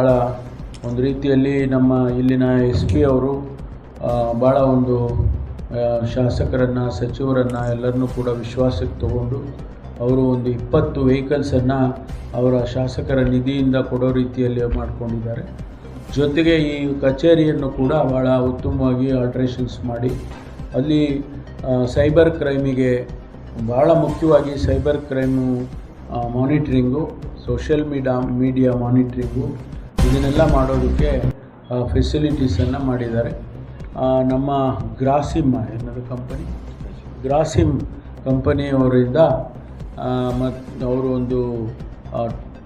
ಭಾಳ ಒಂದು ರೀತಿಯಲ್ಲಿ ನಮ್ಮ ಇಲ್ಲಿನ ಎಸ್ ಪಿ ಅವರು ಭಾಳ ಒಂದು ಶಾಸಕರನ್ನು, ಸಚಿವರನ್ನು ಎಲ್ಲರನ್ನೂ ಕೂಡ ವಿಶ್ವಾಸಕ್ಕೆ ತಗೊಂಡು ಅವರು ಒಂದು ಇಪ್ಪತ್ತು ವೆಹಿಕಲ್ಸನ್ನು ಅವರ ಶಾಸಕರ ನಿಧಿಯಿಂದ ಕೊಡೋ ರೀತಿಯಲ್ಲಿ ಮಾಡ್ಕೊಂಡಿದ್ದಾರೆ. ಜೊತೆಗೆ ಈ ಕಚೇರಿಯನ್ನು ಕೂಡ ಭಾಳ ಉತ್ತಮವಾಗಿ ಆಲ್ಟ್ರೇಷನ್ಸ್ ಮಾಡಿ, ಅಲ್ಲಿ ಸೈಬರ್ ಕ್ರೈಮಿಗೆ ಭಾಳ ಮುಖ್ಯವಾಗಿ cyber crime monitoring social media media monitoring ಇದನ್ನೆಲ್ಲ ಮಾಡೋದಕ್ಕೆ ಫೆಸಿಲಿಟೀಸನ್ನು ಮಾಡಿದ್ದಾರೆ. ನಮ್ಮ ಗ್ರಾಸಿಮ್ ಏನದು ಕಂಪನಿ ಗ್ರಾಸಿಮ್ ಕಂಪನಿಯವರಿಂದ ಮತ್ತು ಅವರು ಒಂದು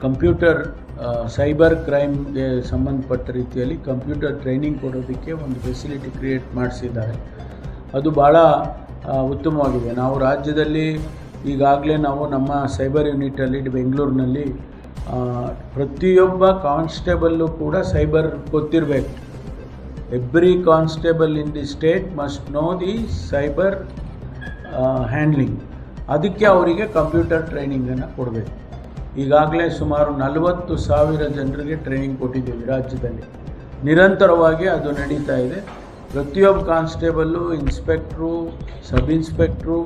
ಕಂಪ್ಯೂಟರ್ ಸೈಬರ್ ಕ್ರೈಮ್ಗೆ ಸಂಬಂಧಪಟ್ಟ ರೀತಿಯಲ್ಲಿ ಕಂಪ್ಯೂಟರ್ ಟ್ರೈನಿಂಗ್ ಕೊಡೋದಕ್ಕೆ ಒಂದು ಫೆಸಿಲಿಟಿ ಕ್ರಿಯೇಟ್ ಮಾಡಿಸಿದ್ದಾರೆ. ಅದು ಭಾಳ ಉತ್ತಮವಾಗಿದೆ. ನಾವು ರಾಜ್ಯದಲ್ಲಿ ಈಗಾಗಲೇ ನಾವು ನಮ್ಮ ಸೈಬರ್ ಯೂನಿಟಲ್ಲಿ ಬೆಂಗಳೂರಿನಲ್ಲಿ ಪ್ರತಿಯೊಬ್ಬ ಕಾನ್ಸ್ಟೇಬಲ್ಲು ಕೂಡ ಸೈಬರ್ ಗೊತ್ತಿರಬೇಕು. Every constable in the state must know the cyber handling. ಅದಕ್ಕೆ ಅವರಿಗೆ ಕಂಪ್ಯೂಟರ್ ಟ್ರೈನಿಂಗನ್ನು ಕೊಡಬೇಕು. ಈಗಾಗಲೇ ಸುಮಾರು ನಲವತ್ತು ಸಾವಿರ ಜನರಿಗೆ ಟ್ರೈನಿಂಗ್ ಕೊಟ್ಟಿದ್ದೀವಿ ರಾಜ್ಯದಲ್ಲಿ. ನಿರಂತರವಾಗಿ ಅದು ನಡೀತಾ ಇದೆ. ಪ್ರತಿಯೊಬ್ಬ ಕಾನ್ಸ್ಟೇಬಲ್ಲು, ಇನ್ಸ್ಪೆಕ್ಟ್ರು, ಸಬ್ ಇನ್ಸ್ಪೆಕ್ಟ್ರು,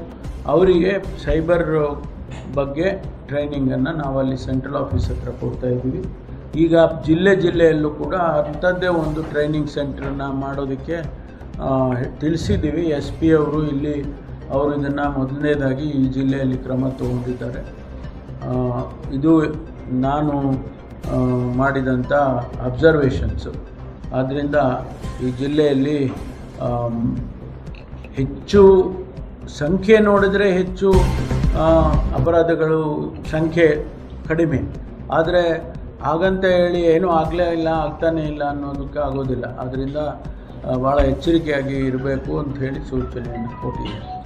ಅವರಿಗೆ ಸೈಬರ್ ಬಗ್ಗೆ ಟ್ರೈನಿಂಗನ್ನು ನಾವಲ್ಲಿ ಸೆಂಟ್ರಲ್ ಆಫೀಸ್ ಹತ್ರ ಕೊಡ್ತಾ ಇದ್ದೀವಿ. ಈಗ ಜಿಲ್ಲೆ ಜಿಲ್ಲೆಯಲ್ಲೂ ಕೂಡ ಅಂಥದ್ದೇ ಒಂದು ಟ್ರೈನಿಂಗ್ ಸೆಂಟ್ರನ್ನ ಮಾಡೋದಕ್ಕೆ ತಿಳಿಸಿದ್ದೀವಿ. ಎಸ್ ಪಿ ಅವರು ಇಲ್ಲಿ ಅವರು ಇದನ್ನು ಮೊದಲನೇದಾಗಿ ಈ ಜಿಲ್ಲೆಯಲ್ಲಿ ಕ್ರಮ ತಗೊಂಡಿದ್ದಾರೆ. ಇದು ನಾನು ಮಾಡಿದಂಥ ಅಬ್ಸರ್ವೇಷನ್ಸು ಆದ್ದರಿಂದ ಈ ಜಿಲ್ಲೆಯಲ್ಲಿ ಹೆಚ್ಚು ಸಂಖ್ಯೆ ನೋಡಿದರೆ ಹೆಚ್ಚು ಅಪರಾಧಗಳು ಸಂಖ್ಯೆ ಕಡಿಮೆ. ಆದರೆ ಹಾಗಂತ ಹೇಳಿ ಏನೂ ಆಗಲೇ ಇಲ್ಲ, ಆಗ್ತಾನೇ ಇಲ್ಲ ಅನ್ನೋದಕ್ಕೆ ಆಗೋದಿಲ್ಲ. ಆದ್ದರಿಂದ ಭಾಳ ಎಚ್ಚರಿಕೆಯಾಗಿ ಇರಬೇಕು ಅಂತ ಹೇಳಿ ಸೂಚನೆಯನ್ನು ಕೊಟ್ಟಿದ್ದೀನಿ.